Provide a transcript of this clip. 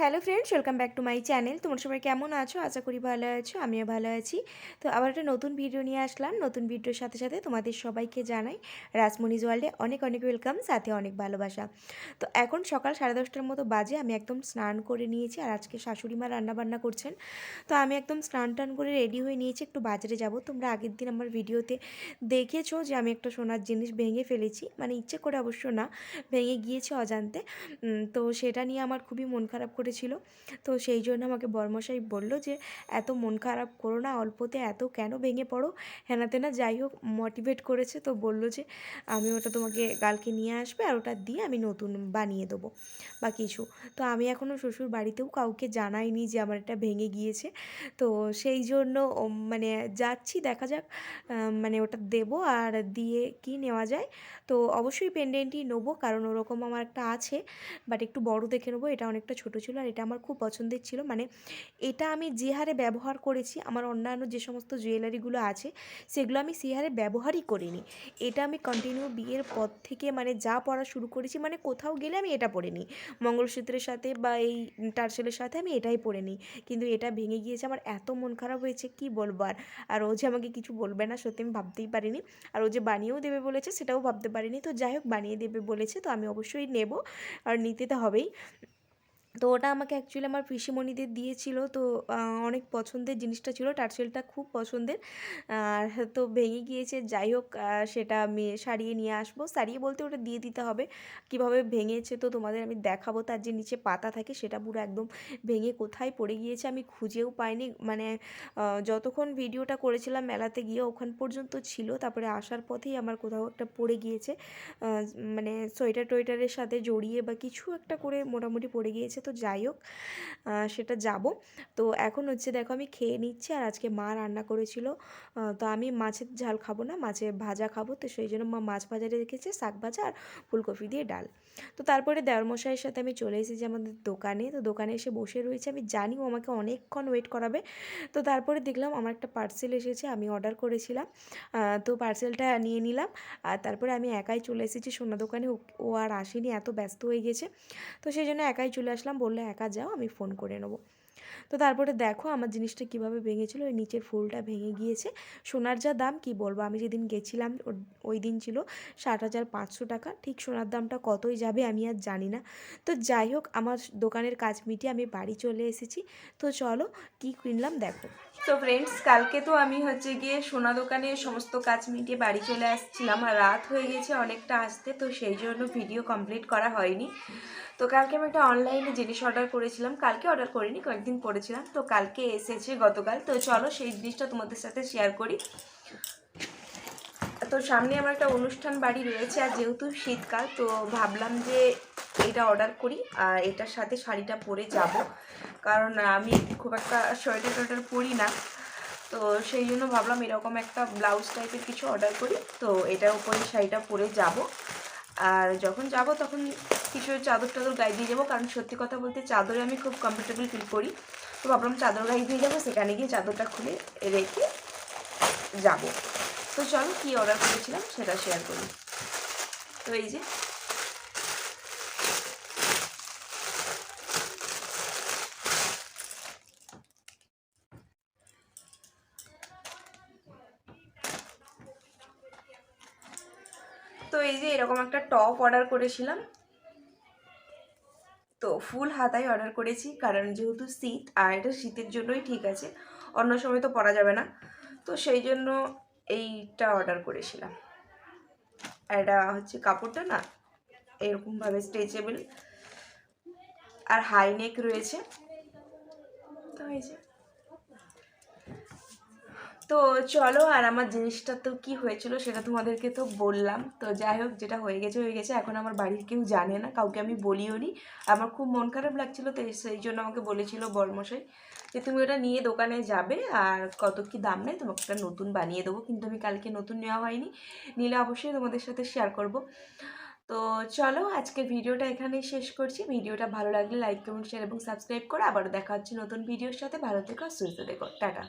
Hello friends welcome back to my channel তোমরা সবাই কেমন আছো? আশা করি ভালো আছো, আমিও ভালো আছি। তো আবার একটা নতুন ভিডিও নিয়ে আসলাম। নতুন ভিডিওর সাথে সাথে তোমাদের সবাইকে জানাই, রাসমণিজ ওয়ার্ল্ডে অনেক অনেক ওয়েলকাম সাথে অনেক ভালোবাসা। তো এখন সকাল সাড়ে দশটার মতো বাজে, আমি একদম স্নান করে নিয়েছি আর আজকে শাশুড়ি মা রান্নাবান্না করছেন। তো আমি একদম স্নান টান করে রেডি হয়ে নিয়েছি, একটু বাজারে যাব। তোমরা আগের দিন আমার ভিডিওতে দেখেছ যে আমি একটা সোনার জিনিস ভেঙে ফেলেছি। মানে ইচ্ছে করে অবশ্য না, ভেঙে গিয়েছে অজান্তে। তো সেটা নিয়ে আমার খুবই মন খারাপ করেছিল। তো সেই জন্য আমাকে বর্মশাই বলল যে, এত মন খারাপ করো না, অল্পতে এত কেন ভেঙে পড়ো? হেনা তেনা যাই হোক মোটিভেট করেছে, তো বলল যে, আমি ওটা তোমাকে কালকে নিয়ে আসবে আর ওটা দিয়ে আমি নতুন বানিয়ে দেবো বা কিছু। তো আমি এখনও শ্বশুর বাড়িতেও কাউকে জানাইনি যে আমার এটা ভেঙে গিয়েছে। তো সেই জন্য মানে যাচ্ছি, দেখা যাক মানে ওটা দেবো আর দিয়ে কি নেওয়া যায়। তো অবশ্যই পেন্ডেন্টই নেব, কারণ ওরকম আমার একটা আছে বাট একটু বড় দেখে নেব, এটা অনেকটা ছোট ছিল। আর এটা আমার খুব পছন্দের ছিল। মানে এটা আমি যে হারে ব্যবহার করেছি, আমার অন্যান্য যে সমস্ত জুয়েলারিগুলো আছে, সেগুলো আমি সেই হারে ব্যবহারই করিনি। এটা আমি কন্টিনিউ বিয়ের পর থেকে মানে যা পড়া শুরু করেছি মানে কোথাও গেলে আমি এটা পরে নিই। মঙ্গলসূত্রের সাথে বা এই টার্সেলের সাথে আমি এটাই পরে নিই। কিন্তু এটা ভেঙে গিয়েছে, আমার এত মন খারাপ হয়েছে, কি বলব আর? আর ও যে আমাকে কিছু বলবে না, সত্যি আমি ভাবতেই পারিনি। আর ও যে বানিয়েও দেবে বলেছে, সেটাও ভাবতে পারিনি। তো যাই হোক, বানিয়ে দেবে বলেছে, তো আমি অবশ্যই নেব। আর নিতে তো হবেই। তো ওটা আমাকে অ্যাকচুয়ালি আমার পিসিমণিদের দিয়েছিল। তো অনেক পছন্দের জিনিসটা ছিল। টার্সেলটা খুব পছন্দের। আর তো ভেঙে গিয়েছে। যাই হোক সেটা আমি সারিয়ে নিয়ে আসব। সারিয়ে বলতে ওটা দিয়ে দিতে হবে। কীভাবে ভেঙেছে তো তোমাদের আমি দেখাবো। তার যে নিচে পাতা থাকে, সেটা পুরো একদম ভেঙে কোথায় পড়ে গিয়েছে আমি খুঁজেও পাইনি। মানে যতক্ষণ ভিডিওটা করেছিলাম মেলাতে গিয়ে ওখান পর্যন্ত ছিল। তারপরে আসার পথেই আমার কোথাও একটা পড়ে গিয়েছে। মানে সোয়েটার টোয়েটারের সাথে জড়িয়ে বা কিছু একটা করে মোটামুটি পড়ে গিয়েছে। তো যাই হোক সেটা যাব। তো এখন হচ্ছে দেখো আমি খেয়ে নিচ্ছি আর আজকে মা রান্না করেছিল। তো আমি মাছের ঝাল খাব না মাছের ভাজা খাব। তো সেই জন্য মা মাছ ভাজা রেখেছে, শাক ভাজা আর ফুলকপি দিয়ে ডাল। তো তারপরে দেওরমশাইয়ের সাথে আমি চলে এসেছি আমাদের দোকানে। তো দোকানে এসে বসে রয়েছে। আমি জানি ও আমাকে অনেকক্ষণ ওয়েট করাবে। তো তারপরে দেখলাম আমার একটা পার্সেল এসেছে, আমি অর্ডার করেছিলাম। তো পার্সেলটা নিয়ে নিলাম। আর তারপরে আমি একাই চলে এসেছি সোনা দোকানে। ও আর আসেনি, এত ব্যস্ত হয়ে গেছে। তো সেই জন্য একাই চলে আসলাম। বললে, একা যাও, আমি ফোন করে নেব। তো তারপরে দেখো আমার জিনিসটা কীভাবে ভেঙেছিল ওই নিচের ফুলটা ভেঙে গিয়েছে। সোনার যা দাম, কি বলব? আমি যেদিন গেছিলাম ওই দিন ছিল ষাট হাজার পাঁচশো টাকা। ঠিক সোনার দামটা কতই যাবে, আমি আর জানি না। তো যাই হোক, আমার দোকানের কাজ মিটিয়ে আমি বাড়ি চলে এসেছি। তো চলো, কি কিনলাম দেখো। তো ফ্রেন্ডস কালকে তো আমি হচ্ছে গিয়ে সোনা দোকানে সমস্ত কাজ মিটিয়ে বাড়ি চলে আসছিলাম। আর রাত হয়ে গেছে অনেকটা আসতে, তো সেই জন্য ভিডিও কমপ্লিট করা হয়নি। তো কালকে আমি একটা অনলাইনে জিনিস অর্ডার করেছিলাম। কালকে অর্ডার করিনি, কয়েকদিন পরেছিলাম তো কালকে এসেছে গতকাল। তো চলো সেই জিনিসটা তোমাদের সাথে শেয়ার করি। তো সামনে আমার একটা অনুষ্ঠান বাড়ি রয়েছে, আর যেহেতু শীতকাল, তো ভাবলাম যে এটা অর্ডার করি, আর এটার সাথে শাড়িটা পরে যাব। কারণ আমি খুব একটা সোয়েটার টোয়েটার পরি না। তো সেই জন্য ভাবলাম এরকম একটা ব্লাউজ টাইপের কিছু অর্ডার করি। তো এটার উপরে শাড়িটা পরে যাব। আর যখন যাব তখন কিছু চাদর টাদর গায়ে দিয়ে যাব, কারণ সত্যি কথা বলতে চাদরে আমি খুব কমফোর্টেবল ফিল করি। তো ভাবলাম চাদর গায়ে দিয়ে যাব, সেখানে গিয়ে চাদরটা খুলে রেখে যাব। তো চলো কী অর্ডার করেছিলাম সেটা শেয়ার করি। তো এই যে। তো এই যে এরকম একটা টপ অর্ডার করেছিলাম। তো ফুল হাতাই অর্ডার করেছি। কারণ যেহেতু শীত আর এটা শীতের জন্যই ঠিক আছে, অন্য সময় তো পরা যাবে না। তো সেই জন্য এইটা অর্ডার করেছিলাম। এটা হচ্ছে কাপড়টা না, এরকমভাবে স্ট্রেচেবল আর হাই নেক রয়েছে। তো এই যে। তো চলো আর আমার জিনিসটা তো কি হয়েছিল সেটা তোমাদেরকে তো বললাম। তো যাই হোক, যেটা হয়ে গেছে হয়ে গেছে। এখন আমার বাড়ির কেউ জানে না, কাউকে আমি বলিও নি। আমার খুব মন খারাপ লাগছিল, তো সেই জন্য আমাকে বলেছিল বর্মশাই যে, তুমি ওটা নিয়ে দোকানে যাবে আর কত কি দাম নেয়, তোমাকে একটা নতুন বানিয়ে দেবো। কিন্তু আমি কালকে নতুন নেওয়া হয়নি। নিলে অবশ্যই তোমাদের সাথে শেয়ার করব। তো চলো, আজকের ভিডিওটা এখানেই শেষ করছি। ভিডিওটা ভালো লাগলে লাইক কমেন্ট শেয়ার এবং সাবস্ক্রাইব করো আবারও দেখা হচ্ছে নতুন ভিডিওর সাথে। ভালো থেকো সুস্থ থেকো। টাটা।